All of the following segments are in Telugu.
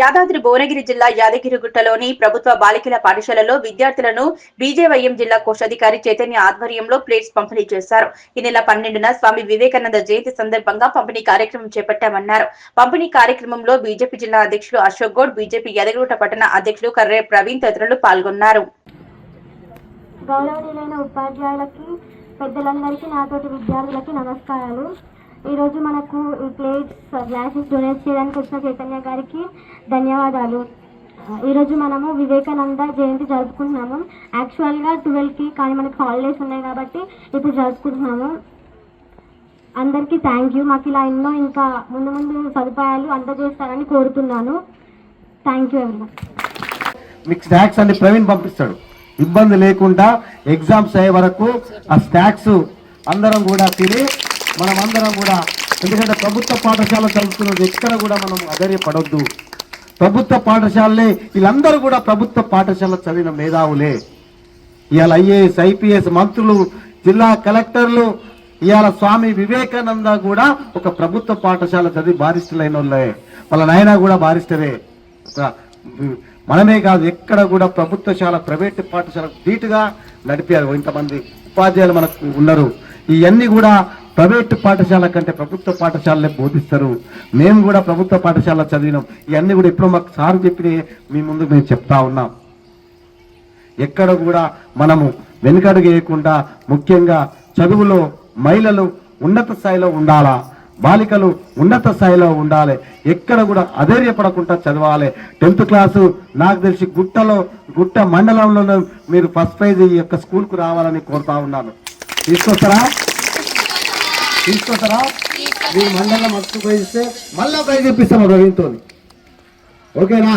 యాదాద్రి భువనగిరి జిల్లా యాదగిరిగుట్టలోని ప్రభుత్వ బాలికల పాఠశాలలో విద్యార్థులను బీజేవైఎం జిల్లా కోశాధికారి చైతన్య ఆధ్వర్యంలో ప్లేట్స్ పంపిణీ చేశారు. ఈ నెల పన్నెండున స్వామి వివేకానంద జయంతి సందర్భంగా పంపిణీ కార్యక్రమం చేపట్టామన్నారు. పంపిణీ కార్యక్రమంలో బీజేపీ జిల్లా అధ్యక్షులు అశోక్ గౌడ్ బీజేపీ యాదగిరిగుట్ట పట్టణ అధ్యక్షులు కర్రే ప్రవీణ్ తదితరులు పాల్గొన్నారు. గౌరవనీయులైన ఉపాధ్యాయులకి పెద్దలందరికీ నాతోటి విద్యార్థులకి నమస్కారాలు. ఈరోజు మనకు ఈ ప్లేట్స్ గ్లాసెస్ డొనేట్ చేయడానికి వచ్చిన చైతన్య గారికి ధన్యవాదాలు. ఈరోజు మనము వివేకానంద జయంతి జరుపుకుంటున్నాము. యాక్చువల్గా ట్వెల్వ్కి కానీ మనకు హాలిడేస్ ఉన్నాయి కాబట్టి ఇప్పుడు జరుపుకుంటున్నాము. అందరికీ థ్యాంక్ యూ మాకు ఇలా ఎన్నో ఇంకా ముందు ముందు సదుపాయాలు అందజేస్తారని కోరుతున్నాను. థ్యాంక్ యూ ఎవరి మీకు స్నాక్స్ అన్ని ప్రవీణ్ పంపిస్తాడు. ఇబ్బంది లేకుండా ఎగ్జామ్స్ అయ్యే వరకు ఆ స్నాక్స్ అందరం కూడా తిని మనమందరం కూడా ఎందుకంటే ప్రభుత్వ పాఠశాల చదువుతున్నది ఎక్కడ కూడా మనం అధైర్యపడొద్దు. ప్రభుత్వ పాఠశాలలే వీళ్ళందరూ కూడా ప్రభుత్వ పాఠశాల చదివిన మేధావులే. ఇవాళ ఐఏఎస్ ఐపీఎస్ మంత్రులు జిల్లా కలెక్టర్లు ఇవాళ స్వామి వివేకానంద కూడా ఒక ప్రభుత్వ పాఠశాల చదివి బారిస్టర్ వాళ్ళే వాళ్ళ నాయన కూడా బారిస్టరే. మనమే కాదు ఎక్కడ కూడా ప్రభుత్వశాల ప్రైవేట్ పాఠశాల ధీటుగా నడిపారు ఇంతమంది ఉపాధ్యాయులు మనకు ఉన్నారు. ఇవన్నీ కూడా ప్రైవేట్ పాఠశాల కంటే ప్రభుత్వ పాఠశాలలే బోధిస్తారు. మేము కూడా ప్రభుత్వ పాఠశాల చదివినాం. ఇవన్నీ కూడా ఇప్పుడు మాకు సార్ చెప్పిన మీ ముందు మేము చెప్తా ఉన్నాం. ఎక్కడ కూడా మనము వెనుకడుగు వేయకుండా ముఖ్యంగా చదువులో మహిళలు ఉన్నత స్థాయిలో ఉండాలా? బాలికలు ఉన్నత స్థాయిలో ఉండాలి. ఎక్కడ కూడా అధైర్యపడకుండా చదవాలి. టెన్త్ క్లాసు నాకు తెలిసి గుట్టలో గుట్ట మండలంలో మీరు ఫస్ట్ ప్రైజ్ ఈ యొక్క స్కూల్కు రావాలని కోరుతా ఉన్నాను. తీసుకొస్తారా? తీసుకొస్తారా? మీరు మండలం ఫస్ట్ ప్రైజ్ ఇస్తే మళ్ళా ప్రైజ్ ఇప్పిస్తాము రవీంతో ఓకేనా?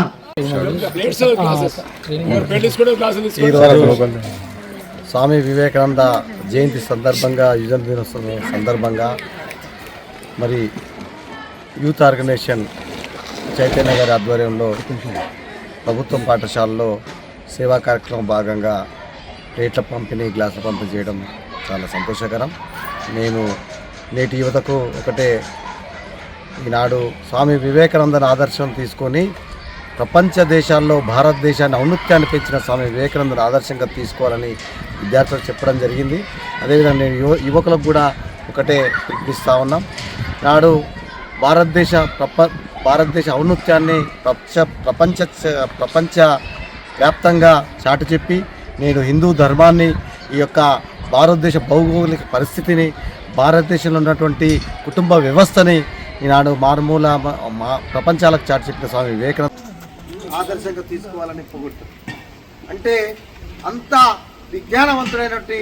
స్వామి వివేకానంద జయంతి సందర్భంగా యువజన దినోత్సవం సందర్భంగా మరి యూత్ ఆర్గనైజేషన్ చైతన్య గారి ఆధ్వర్యంలో ప్రభుత్వం పాఠశాలలో సేవా కార్యక్రమం భాగంగా ప్లేట్ల పంపిణీ గ్లాసుల పంపిణీ చేయడం చాలా సంతోషకరం. నేను నేటి యువతకు ఒకటే ఈనాడు స్వామి వివేకానందని ఆదర్శం తీసుకొని ప్రపంచ దేశాల్లో భారతదేశాన్ని ఔన్నత్యాన్ని పెంచిన స్వామి వివేకానందని ఆదర్శంగా తీసుకోవాలని విద్యార్థులకు చెప్పడం జరిగింది. అదేవిధంగా నేను యువ యువకులకు కూడా ఒకటే పిలిపిస్తూ ఉన్నాం. నాడు భారతదేశ ప్రప భారతదేశ ఔన్నత్యాన్ని ప్రపంచ ప్రపంచ ప్రపంచ వ్యాప్తంగా చాటు చెప్పి నేను హిందూ ధర్మాన్ని ఈ యొక్క భారతదేశ భౌగోళిక పరిస్థితిని భారతదేశంలో ఉన్నటువంటి కుటుంబ వ్యవస్థని ఈనాడు మారుమూల మా ప్రపంచాలకు చాటి చెప్పిన స్వామి వివేకానంద ఆదర్శంగా తీసుకోవాలని పొగుడుతారు అంటే అంత విజ్ఞానవంతుడైనటువంటి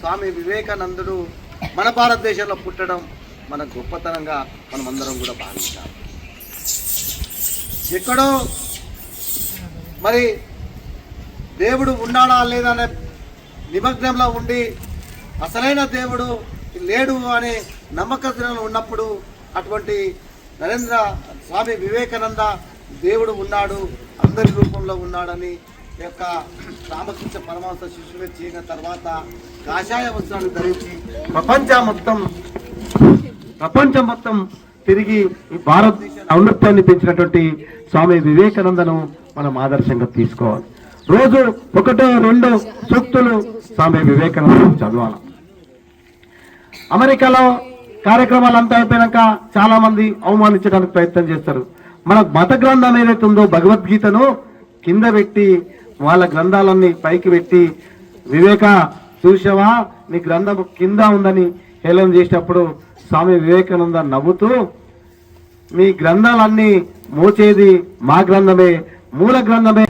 స్వామి వివేకానందుడు మన భారతదేశంలో పుట్టడం మన గొప్పతనంగా మనం అందరం కూడా భావించాలి. ఎక్కడో మరి దేవుడు ఉన్నాడా లేదా అనే నిమగ్నంలో ఉండి అసలైన దేవుడు లేడు అనే నమ్మకం ఉన్నప్పుడు అటువంటి నరేంద్ర స్వామి వివేకానంద దేవుడు ఉన్నాడు అందరి రూపంలో ఉన్నాడని యొక్క రామకృష్ణ పరమాంస శిష్యులు చేరిన తర్వాత కాషాయ వస్త్రాలు ధరించి ప్రపంచం మొత్తం ప్రపంచం మొత్తం తిరిగి ఈ భారతదేశ ఔన్నత్యాన్ని పెంచినటువంటి స్వామి వివేకానందను మనం ఆదర్శంగా తీసుకోవాలి. రోజు ఒకటో రెండో సూక్తులు స్వామి వివేకానందను చదవాలి. అమెరికాలో కార్యక్రమాలు అంతా అయిపోయాక చాలా మంది అవమానించడానికి ప్రయత్నం చేస్తారు. మన మత గ్రంథం ఏదైతే ఉందో భగవద్గీతను కింద పెట్టి వాళ్ళ గ్రంథాలన్నీ పైకి పెట్టి వివేక చూసావా నీ గ్రంథం కింద ఉందని హేళన చేసినప్పుడు స్వామి వివేకానంద నవ్వుతూ మీ గ్రంథాలన్నీ మోచేది మా గ్రంథమే మూల గ్రంథమే.